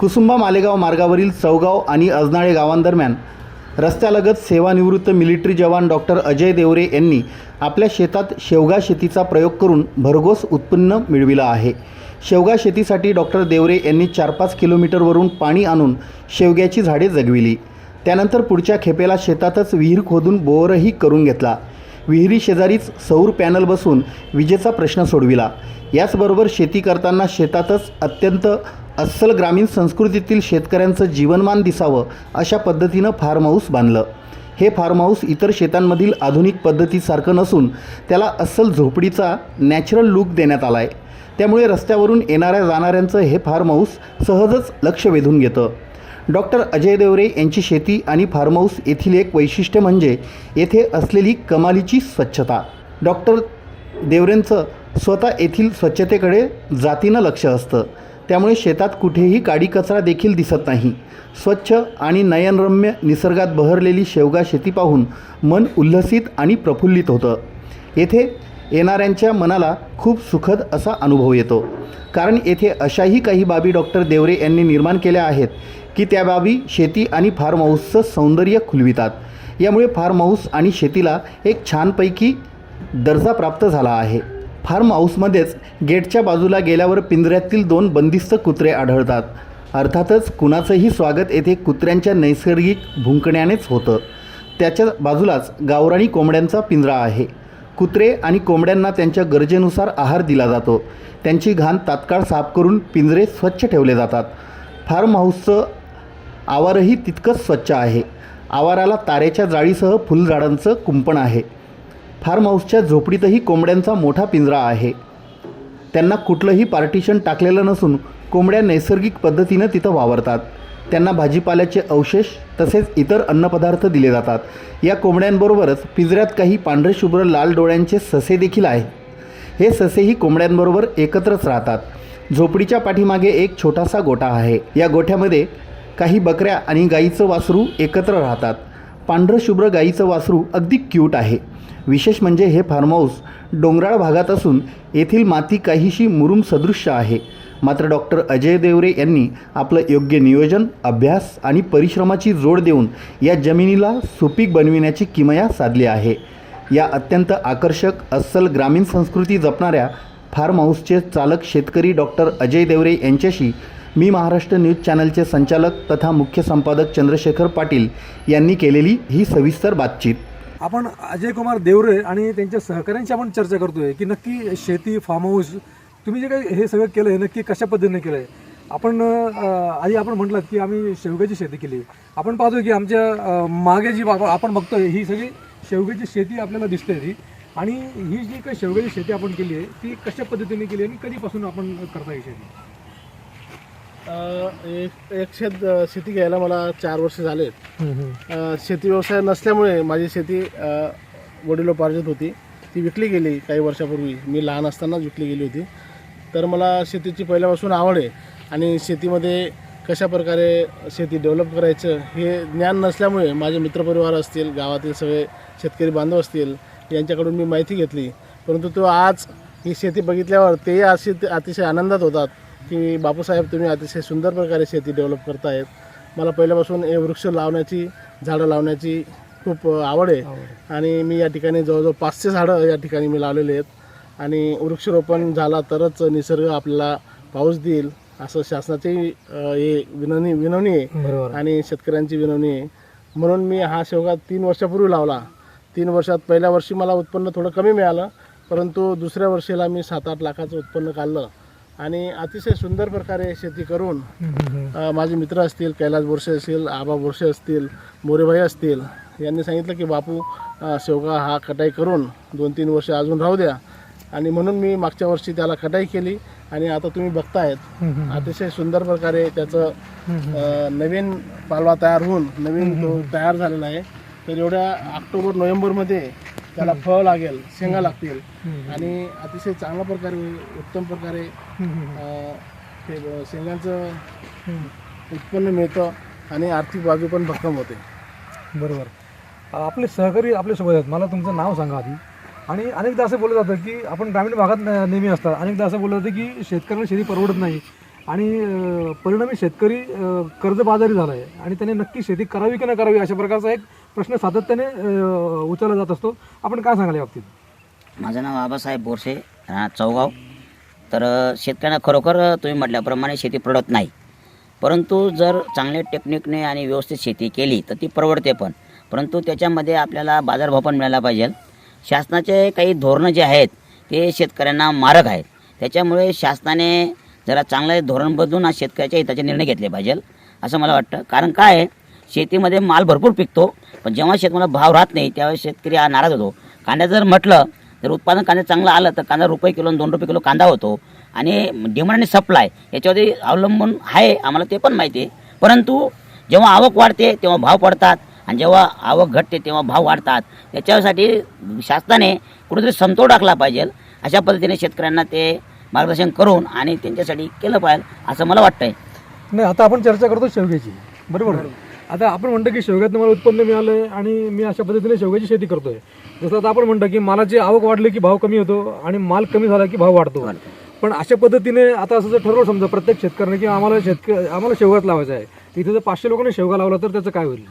कुसुंबा मालेगाव मार्गावरील चौगाव आणि अजनाळे गावांदरम्यान रस्त्यालगत सेवानिवृत्त मिलिटरी जवान डॉक्टर अजय देवरे यांनी आपल्या शेतात शेवगा शेतीचा प्रयोग करून भरघोस उत्पन्न मिळविलं आहे. शेवगा शेतीसाठी डॉक्टर देवरे यांनी चार पाच किलोमीटरवरून पाणी आणून शेवग्याची झाडे जगविली. त्यानंतर पुढच्या खेपेला शेतातच विहीर खोदून बोरही करून घेतला. विहिरी शेजारीच सौर पॅनल बसवून विजेचा प्रश्न सोडविला. याचबरोबर शेती करताना शेतातच अत्यंत अस्सल ग्रामीण संस्कृतीतील शेतकऱ्यांचं जीवनमान दिसावं अशा पद्धतीनं फार्म हाऊस बांधलं. हे फार्म हाऊस इतर शेतांमधील आधुनिक पद्धतीसारखं नसून त्याला अस्सल झोपडीचा नॅचरल लूक देण्यात आला आहे त्यामुळे रस्त्यावरून येणाऱ्या जाणाऱ्यांचं हे फार्म हाऊस सहजच लक्ष वेधून घेतं. डॉक्टर अजय देवरे यांची शेती आणि फार्म हाऊस येथील एक वैशिष्ट्य म्हणजे येथे असलेली कमालीची स्वच्छता. डॉक्टर देवरेंचं स्वतः येथील स्वच्छतेकडे जातीनं लक्ष असतं. त्यामुळे शेतात कुठेही काडी कचरा देखील दिसत नाही. स्वच्छ आणि नयनरम्य निसर्गात बहरलेली शेवगा शेती पाहून मन उल्हसित आणि प्रफुल्लित होतं. येथे येणाऱ्यांच्या मनाला खूप सुखद असा अनुभव येतो. कारण येथे अशाही काही बाबी डॉक्टर देवरे यांनी निर्माण केल्या आहेत की त्या बाबी शेती आणि फार्म हाऊसचं सौंदर्य खुलवितात. यामुळे फार्म हाऊस आणि शेतीला एक छानपैकी दर्जा प्राप्त झाला आहे. फार्म हाऊसमध्येच गेटच्या बाजूला गेल्यावर पिंजऱ्यातील दोन बंदिस्त कुत्रे आढळतात. अर्थातच कुणाचंही स्वागत येथे कुत्र्यांच्या नैसर्गिक भुंकण्यानेच होतं. त्याच्या बाजूलाच गावराणी कोंबड्यांचा पिंजरा आहे. कुत्रे आणि कोंबड्यांना त्यांच्या गरजेनुसार आहार दिला जातो. त्यांची घाण तात्काळ साफ करून पिंजरे स्वच्छ ठेवले जातात. फार्म हाऊसचं आवारही तितकंच स्वच्छ आहे. आवाराला तारेच्या जाळीसह फुलझाडांचं कुंपण आहे. फार्म हाऊसच्या झोपडीतही कोंबड्यांचा मोठा पिंजरा आहे. त्यांना कुठलंही पार्टिशन टाकलेलं नसून कोंबड्या नैसर्गिक पद्धतीनं तिथं वावरतात. त्यांना भाजीपाल्याचे अवशेष तसेच इतर अन्नपदार्थ दिले जातात. या कोंबड्यांबरोबरच पिंजऱ्यात काही पांढरे शुभ्र लाल डोळ्यांचे ससे देखील आहेत. हे ससेही कोंबड्यांबरोबर एकत्रच राहतात. झोपडीच्या पाठीमागे एक छोटासा गोठा आहे. या गोठ्यामध्ये काही बकऱ्या आणि गाईचं वासरू एकत्र राहतात. पांढरं शुभ्र गाईचं वासरू अगदी क्यूट आहे. विशेष म्हणजे हे फार्म हाऊस डोंगराळ भागात असून येथील माती काहीशी मुरुम सदृश्य आहे. मात्र डॉक्टर अजय देवरे यांनी आपलं योग्य नियोजन अभ्यास आणि परिश्रमाची जोड देऊन या जमिनीला सुपीक बनविण्याची किमया साधली आहे. या अत्यंत आकर्षक अस्सल ग्रामीण संस्कृती जपणाऱ्या फार्म हाऊसचे चालक शेतकरी डॉक्टर अजय देवरे यांच्याशी मी महाराष्ट्र न्यूज चॅनलचे संचालक तथा मुख्य संपादक चंद्रशेखर पाटील यांनी केलेली ही सविस्तर बातचीत. आपण अजय कुमार देवरे आणि त्यांच्या सहकाऱ्यांची आपण चर्चा करतोय की नक्की शेती फार्म हाऊस तुम्ही जे काही हे सगळं केलं आहे नक्की कशा पद्धतीने केलं आहे आपण आधी आपण म्हटलं की आम्ही शेवग्याची शेती केली. आपण पाहतो की आमच्या मागे जी आपण बघतोय ही सगळी शेवग्याची शेती आपल्याला दिसते ती. आणि ही जी काही शेवग्याची शेती आपण केली आहे ती कशा पद्धतीने केली आहे आणि कधीपासून आपण करता ही शेती? एक एक शेत शेती घ्यायला मला चार वर्ष झालेत. अ, शेती व्यवसाय नसल्यामुळे माझी शेती वडिलोपार्जित होती. ती विकली गेली काही वर्षापूर्वी. मी लहान असतानाच विकली गेली होती. तर मला शेतीची पहिल्यापासून आवड आहे आणि शेतीमध्ये कशा प्रकारे शेती डेव्हलप करायचं हे ज्ञान नसल्यामुळे माझे मित्रपरिवार असतील गावातील सगळे शेतकरी बांधव असतील यांच्याकडून मी माहिती घेतली. परंतु तो आज ही शेती बघितल्यावर तेही असे अतिशय आनंदात होतात. की बापूसाहेब तुम्ही अतिशय सुंदर प्रकारे शेती डेव्हलप करतायत. मला पहिल्यापासून हे वृक्ष लावण्याची झाडं लावण्याची खूप आवड आहे. आणि मी या ठिकाणी जवळजवळ पाचशे झाडं या ठिकाणी मी लावलेले आहेत. आणि वृक्षरोपण झाला तरच निसर्ग आपल्याला पाऊस देईल असं शासनाची हे विनवणी विनवणी आहे. आणि शेतकऱ्यांची विनवणी आहे. म्हणून मी हा शेवगा तीन वर्षापूर्वी लावला. तीन वर्षात पहिल्या वर्षी मला उत्पन्न थोडं कमी मिळालं परंतु दुसऱ्या वर्षीला मी सात आठ लाखाचं उत्पन्न काढलं. आणि अतिशय सुंदर प्रकारे शेती करून अ, माझे मित्र असतील कैलास बोरसे असतील आबा बोरसे असतील मोरेभाई असतील यांनी सांगितलं की बापू अ, शेवगा हा कटाई करून दोन तीन वर्ष अजून राहू द्या. आणि म्हणून मी मागच्या वर्षी त्याला कटाई केली आणि आता तुम्ही बघतायत. अतिशय सुंदर प्रकारे त्याचं अ, नवीन पालवा तयार होऊन नवीन तो तयार झालेला आहे. तर एवढ्या ऑक्टोबर नोव्हेंबरमध्ये त्याला फळ लागेल शेंगा लागतील. आणि अतिशय चांगल्या प्रकारे उत्तम प्रकारे ते शेंगांचं उत्पन्न मिळतं आणि आर्थिक बाजू पण भक्कम होते. बरोबर. आपले सहकारी आपल्यासोबत आहेत. मला तुमचं नाव सांगा आधी. आणि अनेकदा असं बोललं जातं की आपण ग्रामीण भागात नेहमी असतात. अनेकदा असं बोललं जातं की शेतकऱ्याला शेती परवडत नाही. आणि परिणामी शेतकरी कर्जबाजारी झाला आहे आणि त्याने नक्की शेती करावी की नाही करावी अशा प्रकारचा एक प्रश्न सातत्याने उचलला जात असतो. आपण काय सांगाल या बाबतीत? माझं नाव बाबासाहेब बोरसे राहणार चौगाव. तर शेतकऱ्यांना खरोखर तुम्ही म्हटल्याप्रमाणे शेती पडत नाही. परंतु जर चांगल्या टेक्निकने आणि व्यवस्थित शेती केली तर ती परवडते पण. परंतु त्याच्यामध्ये आपल्याला बाजारभाव पण मिळाला पाहिजे. शासनाचे काही धोरणं जे आहेत ते शेतकऱ्यांना मारक आहेत. त्याच्यामुळे शासनाने जरा चांगलं धोरण बदलून आज शेतकऱ्याच्या हिताचे निर्णय घेतले पाहिजे असं मला वाटतं. कारण काय आहे शेतीमध्ये माल भरपूर पिकतो पण जेव्हा शेतमाला भाव राहत नाही त्यावेळेस शेतकरी हा नाराज होतो. कांद्या जर म्हटलं जर उत्पादन कांदा चांगलं आलं तर कांदा रुपये किलो आणि दोन रुपये किलो कांदा होतो. आणि डिमांड आणि सप्लाय याच्यावरती अवलंबून आहे आम्हाला ते पण माहिती आहे. परंतु जेव्हा आवक वाढते तेव्हा भाव पडतात. आणि जेव्हा आवक घटते तेव्हा भाव वाढतात. याच्यासाठी शासनाने कुठेतरी समतोल टाकला पाहिजे. अशा पद्धतीने शेतकऱ्यांना ते मार्गदर्शन करून आणि त्यांच्यासाठी केलं पाहिजे असं मला वाटतंय. नाही आता आपण चर्चा करतो शेवग्याची. बरोबर? आता आपण म्हणतो की शेवग्यात मला उत्पन्न मिळालं आणि मी अशा पद्धतीने शेवग्याची शेती करतोय. जसं आता आपण म्हणतो की मालाची आवक वाढली की भाव कमी होतो आणि माल कमी झाला की भाव वाढतो. पण अशा पद्धतीने आता असं जर ठरवलं समजा प्रत्येक शेतकऱ्याने की आम्हाला शेतक आम्हाला शेवगाच लावायचा आहे तिथे जर पाचशे लोकांनी शेवगा लावला तर त्याचं काय होईल?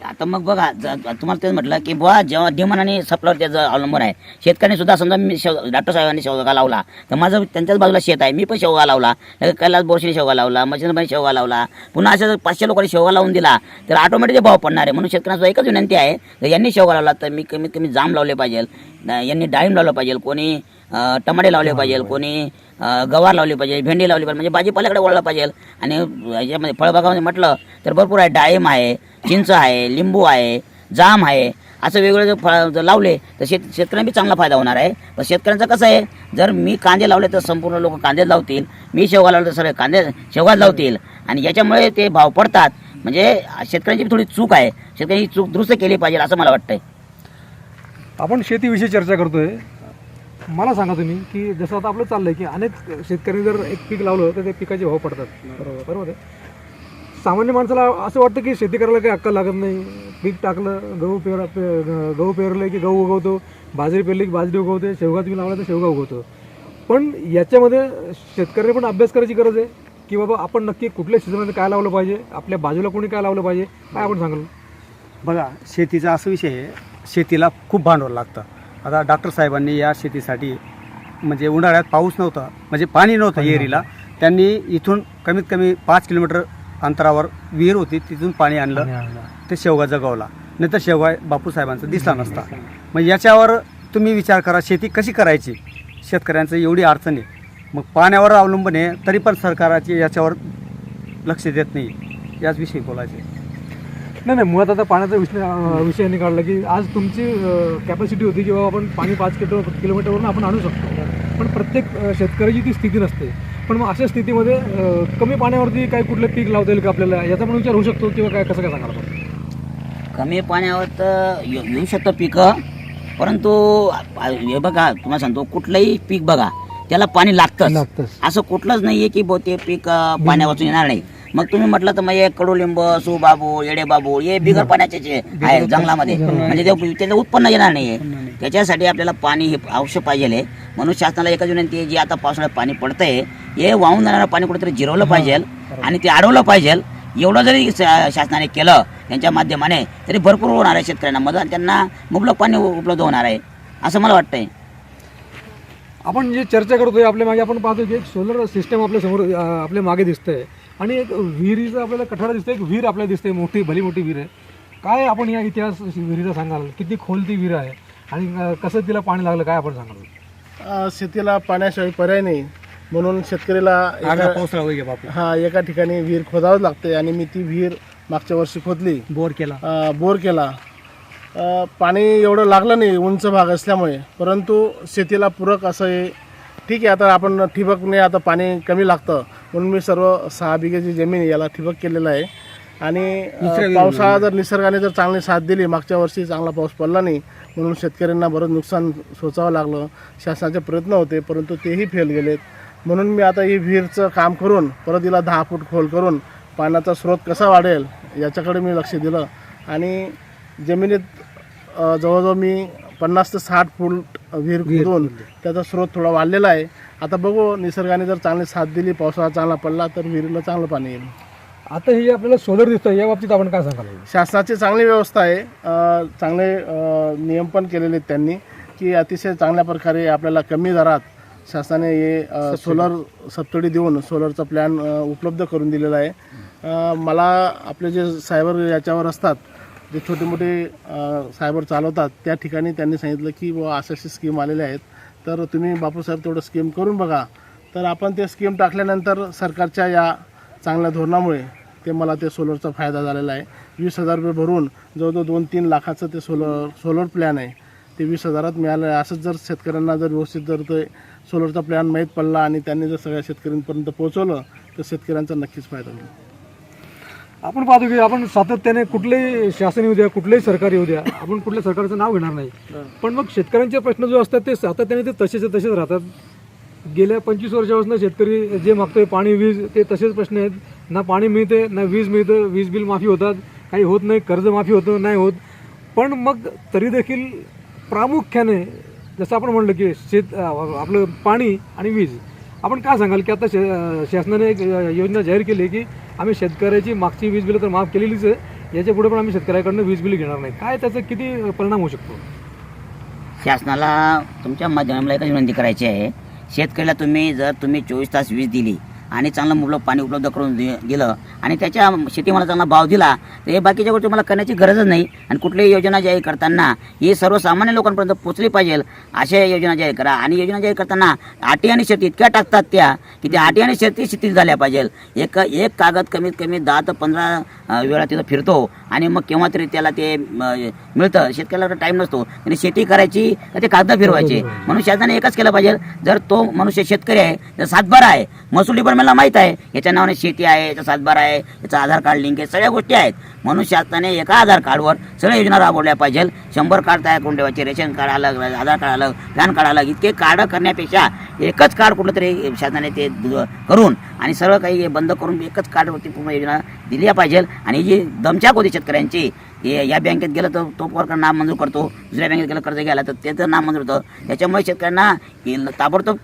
आता मग बघा ज- तुम्हाला तेच म्हटलं की बुवा जेव्हा डिमांड आणि सप्लायवर त्याचं अवलंबून आहे शेतकऱ्यांनी सुद्धा समजा मी शेव डॉक्टर साहेबांनी शेवगा लावला तर माझं त्यांच्याच बाजूला शेत आहे मी पण शेवगा लावला लगेच कैलास बोरशीने शेवगा लावला मशिनबाई शेवगा लावला पुन्हा असं जर पाचशे लोकांनी शेवगा लावून दिला तर ऑटोमॅटिक भाव पडणार आहे. म्हणून शेतकऱ्यांना एकच विनंती आहे तर यांनी शेवगा लावला तर मी कमीत कमी जाम लावले पाहिजे न- यांनी डाळिंब लावलं पाहिजे कोणी अं, टमाटे लावले पाहिजे कोणी अं, गवार लावली पाहिजे भेंडी लावली पाहिजे म्हणजे भाजीपाल्याकडे वळलं पाहिजे आणि याच्यामध्ये फळबागामध्ये म्हटलं तर भरपूर आहे डाळिंब आहे चिंच आहे लिंबू आहे जाम आहे. असं वेगवेगळे जर फळ जर लावले तर शेत शेतकऱ्यांना बी चांगला फायदा होणार आहे. पण शेतकऱ्यांचं कसं आहे जर मी कांदे लावले तर संपूर्ण लोक कांदे लावतील. मी शेवगा लावले तर सगळे कांदे शेवगाच लावतील. आणि याच्यामुळे ते भाव पडतात. म्हणजे शेतकऱ्यांची थोडी चूक आहे. शेतकऱ्यांची चूक दुरुस्त केली पाहिजे असं मला वाटतंय. आपण शेतीविषयी चर्चा करतोय. मला सांगा तुम्ही की जसं आता आपलं चाललंय की अनेक शेतकरी जर एक पीक लावलं तर ते पिकाचे भाव पडतात. बरोबर बरोबर आहे. सामान्य माणसाला असं वाटतं की शेती करायला काही अक्कल लागत नाही. पीक टाकलं गहू पेर पे- गहू पेरले की गहू उगवतो. बाजरी पेरली की बाजरी उगवते. शेवगा तुम्ही लावला तर शेवगा उगवतो. पण याच्यामध्ये शेतकऱ्याने पण अभ्यास करायची गरज आहे की बाबा आपण नक्की कुठल्या सीझनमध्ये काय लावलं पाहिजे आपल्या बाजूला कोणी काय लावलं पाहिजे काय आपण सांगाल बघा शेतीचा असा विषय आहे शेतीला खूप भांडवल लागतं. आता डॉक्टर साहेबांनी या शेतीसाठी म्हणजे उन्हाळ्यात पाऊस नव्हता म्हणजे पाणी नव्हतं येरीला त्यांनी इथून कमीत कमी पाच किलोमीटर अंतरावर विहीर होती तिथून पाणी आणलं. ते शेवगा जगवला. नाही तर शेवगा बापू साहेबांचा दिसला नसता. मग याच्यावर तुम्ही विचार करा शेती कशी करायची? शेतकऱ्यांचं एवढी अडचण आहे. मग पाण्यावर अवलंबून आहे तरी पण सरकाराची याच्यावर लक्ष देत नाही. याच विषयी बोलायचे नाही नाही मुळात आता पाण्याचा विषय विषय यांनी काढला की आज तुमची कॅपॅसिटी होती की बाबा आपण पाणी पाच किलो किलोमीटरवरून आपण आणू शकतो. पण प्रत्येक शेतकऱ्याची ती स्थिती नसते. पण मग अशा स्थितीमध्ये कमी पाण्यावरती काही कुठलं पीक लावता येईल का आपल्याला? याचा पण विचार होऊ शकतो किंवा काय कसं काय सांगाल आपण? कमी पाण्यावर तर येऊ शकतं पिकं. परंतु हे बघा तुम्हाला सांगतो कुठलंही पीक बघा त्याला पाणी लागतंच. लागतंच. असं कुठलंच नाही आहे की बो ते पीक पाण्यावाचून येणार नाही. मग तुम्ही म्हटलं तर मग हे कडुलिंब सुबाबू येडेबाबू हे बिगर पाण्याचे आहे. जंगलामध्ये. म्हणजे ते त्याचं उत्पन्न येणार नाही. त्याच्यासाठी आपल्याला पाणी हे आवश्यक पाहिजे आहे. म्हणून शासनाला एकच विनंती आहे जी आता पावसाळ्यात पाणी पडतंय हे वाहून जाणारं पाणी कुठेतरी जिरवलं पाहिजे आणि ते अडवलं पाहिजे. एवढं जरी शासनाने केलं त्यांच्या माध्यमाने तरी भरपूर होणार आहे शेतकऱ्यांना मदत आणि त्यांना मुबलक पाणी उपलब्ध होणार आहे. असं मला वाटतंय. आपण जे चर्चा करतोय आपल्या मागे आपण पाहतो की एक सोलर सिस्टम आपल्यासमोर आपल्या मागे दिसतंय. आणि एक विहिरीचं आपल्याला कठाडा दिसतंय एक विहीर आपल्याला दिसते मोठी भली मोठी विहीर आहे. काय आपण या इतिहास विहिरीचा सांगाल? किती खोल ती विहीर आहे? आणि कसं तिला पाणी लागलं काय आपण सांगाल? शेतीला पाण्याशिवाय पर्याय नाही. म्हणून बापू. हा एका ठिकाणी विहीर खोदावं लागते आणि मी ती विहीर मागच्या वर्षी खोदली. बोर केला. बोर केला. पाणी एवढं लागलं नाही उंच भाग असल्यामुळे. परंतु शेतीला पूरक असं ठीक आहे आता आपण ठिबकने आता पाणी कमी लागतं. म्हणून मी सर्व सहा बिघेची जमीन याला ठिबक केलेलं आहे. आणि पावसाळा जर निसर्गाने जर चांगली साथ दिली मागच्या वर्षी चांगला पाऊस पडला नाही म्हणून शेतकऱ्यांना बरंच नुकसान सोचावं लागलं. शासनाचे प्रयत्न होते परंतु तेही फेल गेलेत. म्हणून मी आता ही विहीरचं काम करून परत तिला दहा फूट खोल करून पाण्याचा स्रोत कसा वाढेल याच्याकडे मी लक्ष दिलं. आणि जमिनीत जवळजवळ मी पन्नास ते साठ फूट विहीर खोदून त्याचा स्रोत थोडा वाढलेला आहे. आता बघू निसर्गाने जर चांगली साथ दिली पावसाळा चांगला पडला तर विहिरीला चांगलं पाणी येईल. आता हे आपल्याला सोलर दिसतं या बाबतीत आपण काय सांगाल? शासनाची चांगली व्यवस्था आहे. अ, चांगले अ, नियम पण केलेले आहेत त्यांनी की अतिशय चांगल्या प्रकारे आपल्याला कमी दरात शासनाने हे अ, सोलर सबसिडी देऊन सोलरचा प्लॅन अ, उपलब्ध करून दिलेला आहे. अ, मला आपले जे सायबर याच्यावर असतात जे छोटे मोठे सायबर चालवतात त्या ठिकाणी त्यांनी सांगितलं की बुवा अशा अशी स्कीम आलेल्या आहेत. तर तुम्ही बापूसाहेब तेवढं स्कीम करून बघा. तर आपण ते स्कीम टाकल्यानंतर सरकारच्या या चांगल्या धोरणामुळे ते मला ते सोलरचा फायदा झालेला आहे. वीस हजार रुपये भरून जवळजवळ दोन तीन लाखाचं ते सोलर सोलर प्लॅन आहे. ते वीस हजारात मिळालं आहे. असंच जर शेतकऱ्यांना जर व्यवस्थित जर ते सोलरचा प्लॅन माहीत पडला आणि त्यांनी जर सगळ्या शेतकऱ्यांपर्यंत पोहोचवलं तर शेतकऱ्यांचा नक्कीच फायदा होईल. आपण पाहतो की आपण सातत्याने कुठलेही शासन येऊ द्या कुठलेही सरकार येऊ द्या आपण कुठल्या सरकारचं नाव घेणार नाही. पण मग शेतकऱ्यांचे प्रश्न जो असतात ते सातत्याने ते तसेच तसेच राहतात. गेल्या पंचवीस वर्षापासून शेतकरी जे मागतोय पाणी वीज ते तसेच प्रश्न आहेत. ना पाणी मिळते ना वीज मिळतं वीज बिल माफी होतात. काही होत नाही कर्ज माफी होतं नाही होत. पण मग तरी देखील प्रामुख्याने जसं आपण म्हणलं की शेत आपलं पाणी आणि वीज आपण काय सांगाल की आता शे शासनाने एक योजना जाहीर केली की आम्ही शेतकऱ्याची मागची वीज बिलं तर माफ केलेलीच आहे. याच्यापुढे पण आम्ही शेतकऱ्याकडनं वीज बिल घेणार नाही. काय त्याचा किती परिणाम होऊ शकतो? शासनाला तुमच्या माध्यमाला एकच विनंती करायची आहे. शेतकऱ्याला तुम्ही जर तुम्ही चोवीस तास वीज दिली आणि चांगलं मुबलक पाणी उपलब्ध करून दि दिलं आणि त्याच्या शेतीमाला चांगला भाव दिला तर हे बाकीच्या गोष्टी मला करण्याची गरजच नाही. आणि कुठलीही योजना जाहीर करताना ही सर्वसामान्य लोकांपर्यंत पोचली पाहिजे. अशा योजना जाहीर करा. आणि योजना जाहीर करताना अटी आणि शर्ती इतक्या टाकतात त्या की त्या अटी आणि शर्ती शिथिल झाल्या पाहिजे. एक एक कागद कमीत कमी दहा ते पंधरा वेळा तिथं फिरतो आणि मग केव्हा तरी त्याला ते मिळतं. शेतकऱ्याला टाईम नसतो. आणि शेती करायची का ते कागद फिरवायचे? म्हणून शासनाने एकच केलं पाहिजे. जर तो मनुष्य शेतकरी आहे तर सातबारा आहे महसूल डिपार्टमेंटला माहीत आहे याच्या नावाने शेती आहे याचा सातबारा आहे याचा आधार कार्ड लिंक आहे सगळ्या गोष्टी आहेत. म्हणून शासनाने एका आधार कार्डवर सगळ्या योजना राबवल्या पाहिजे शंभर कार्ड तयार करून ठेवायचे रेशन कार्ड अलग आधार कार्ड अलग पॅन कार्ड अलग इतके कार्ड करण्यापेक्षा एकच कार्ड कुठलं तरी शासनाने ते करून आणि सर्व काही हे बंद करून एकच कार्डवरती पूर्ण योजना दिल्या पाहिजे आणि जी दमछाक होती शेतकऱ्यांची हे या बँकेत गेलं तर तो वर्कर नाम मंजूर करतो दुसऱ्या बँकेत गेलं कर्ज घ्यायला तर त्याचं नाम मंजूर होतं त्याच्यामुळे शेतकऱ्यांना ताबडतोब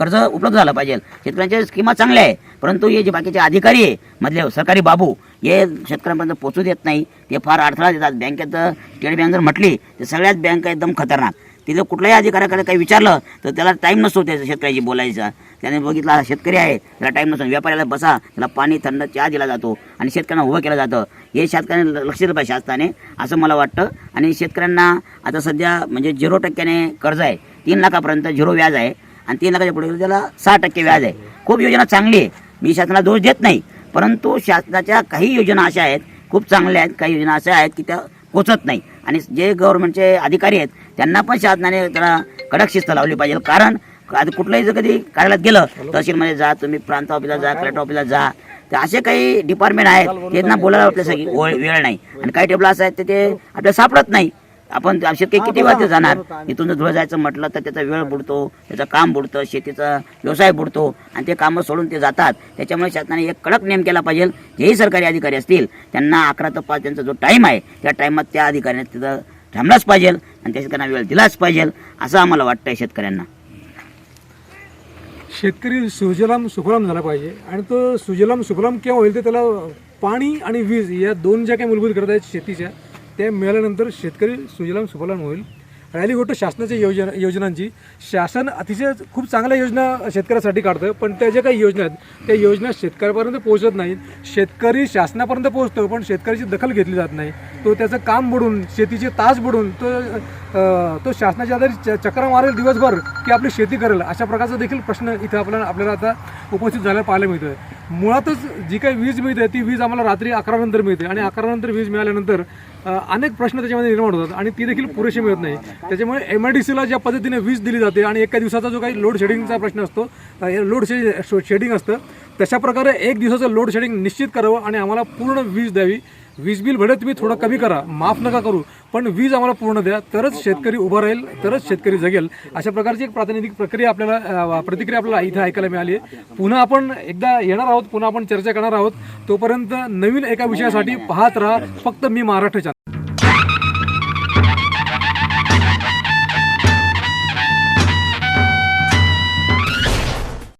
कर्ज उपलब्ध झालं पाहिजे. शेतकऱ्यांच्या स्कीमा चांगल्या आहे परंतु हे जे बाकीचे अधिकारी आहे मधले सरकारी बाबू हे शेतकऱ्यांपर्यंत पोचू देत नाही. ते फार अडथळा देतात. बँकेत स्टेट बँक जर म्हटली तर सगळ्याच बँका एकदम खतरनाक. तिथं कुठल्याही अधिकाऱ्याकडे काही विचारलं तर त्याला टाईम नसतो त्या शेतकऱ्याची बोलायचा. त्याने बघितला शेतकरी आहे त्याला टाईम नसतो. व्यापाऱ्याला बसा त्याला पाणी थंड चहा दिला जातो आणि शेतकऱ्यांना उभं केलं जातं. हे शेतकऱ्यांनी लक्ष दिलं पाहिजे शासनाने असं मला वाटतं. आणि शेतकऱ्यांना आता सध्या म्हणजे झिरो टक्क्याने कर्ज आहे. तीन लाखापर्यंत झिरो व्याज आहे. आणि तीन लाखाच्या पुढे त्याला सहा टक्के व्याज आहे. खूप योजना चांगली आहे. मी शासनाला दोष देत नाही परंतु शासनाच्या काही योजना अशा आहेत खूप चांगल्या आहेत. काही योजना अशा आहेत की त्या पोचत नाही. आणि जे गव्हर्नमेंटचे अधिकारी आहेत त्यांना पण शासनाने त्याला कडक शिस्त लावली पाहिजे. कारण आता कुठलंही जर कधी कार्यालयात गेलं तहसीलमध्ये जा तुम्ही प्रांत ऑफिसला जा कलेक्टर ऑफिसला जा तर असे काही डिपार्टमेंट आहेत त्यांना बोलायला आपल्यासाठी वेळ नाही. आणि काही टेबल असं आहेत ते आपल्याला सापडत नाही. आपण शेतकरी किती वेळ ते जाणार? इथून जर धुळे जायचं म्हटलं तर त्याचा वेळ बुडतो त्याचं काम बुडतं शेतीचा व्यवसाय बुडतो आणि ते कामं सोडून ते जातात. त्याच्यामुळे शासनाने एक कडक नियम केला पाहिजे जेही सरकारी अधिकारी असतील त्यांना अकरा ते पाच त्यांचा जो टाईम आहे त्या टाईमात त्या अधिकाऱ्याने तिथं थांबलाच पाहिजे आणि त्या शेतकऱ्यांना वेळ दिलाच पाहिजे असं आम्हाला वाटतंय शेतकऱ्यांना. शेतकरी सुजलाम सुफलाम झाला पाहिजे. आणि तो सुजलाम सुफलाम केव्हा होईल तर त्याला पाणी आणि वीज या दोन ज्या काही मूलभूत गरजा आहेत शेतीच्या ते मिळाल्यानंतर शेतकरी सुजलाम सुफलाम होईल. राहिली गोष्ट शासनाच्या योजना योजनांची. शासन अतिशय खूप चांगल्या योजना शेतकऱ्यासाठी काढतं पण त्या ज्या काही योजना आहेत त्या योजना शेतकऱ्यापर्यंत पोहोचत नाहीत. शेतकरी शासनापर्यंत पोहोचतो पण शेतकऱ्याची दखल घेतली जात नाही. तो त्याचं काम बुडून शेतीचे तास बुडून तो तो शासनाच्या आधारे च- चक्रा मारेल दिवसभर की आपली शेती करेल अशा प्रकारचा देखील प्रश्न इथं आपल्याला आपल्याला आता उपस्थित झालेला पाहायला मिळतोय. मुळातच जी काही वीज मिळते ती वीज आम्हाला रात्री अकरा नंतर मिळते. आणि अकरा नंतर वीज मिळाल्यानंतर अनेक प्रश्न त्याच्यामध्ये निर्माण होतात आणि ती देखील पुरेशी मिळत नाही. त्याच्यामुळे एम आय डी सीला ज्या पद्धतीने वीज दिली जाते आणि एका दिवसाचा जो काही लोड शेडिंगचा प्रश्न असतो लोड शेडिंग असतं तशा प्रकारे एक दिवसाचं लोड शेडिंग निश्चित करावं आणि आम्हाला पूर्ण वीज द्यावी. वीज बिल भले तुम्ही थोडं कमी करा. माफ नका करू. पण वीज आम्हाला पूर्ण द्या. तरच शेतकरी उभा राहील तरच शेतकरी जगेल. अशा प्रकारची एक प्रातिनिधिक प्रक्रिया आपल्याला प्रतिक्रिया आपल्याला इथं ऐकायला मिळाली आहे. पुन्हा आपण एकदा येणार आहोत. पुन्हा आपण चर्चा करणार आहोत. तोपर्यंत नवीन एका विषयासाठी पाहत राहा. फक्त मी महाराष्ट्र चॅनल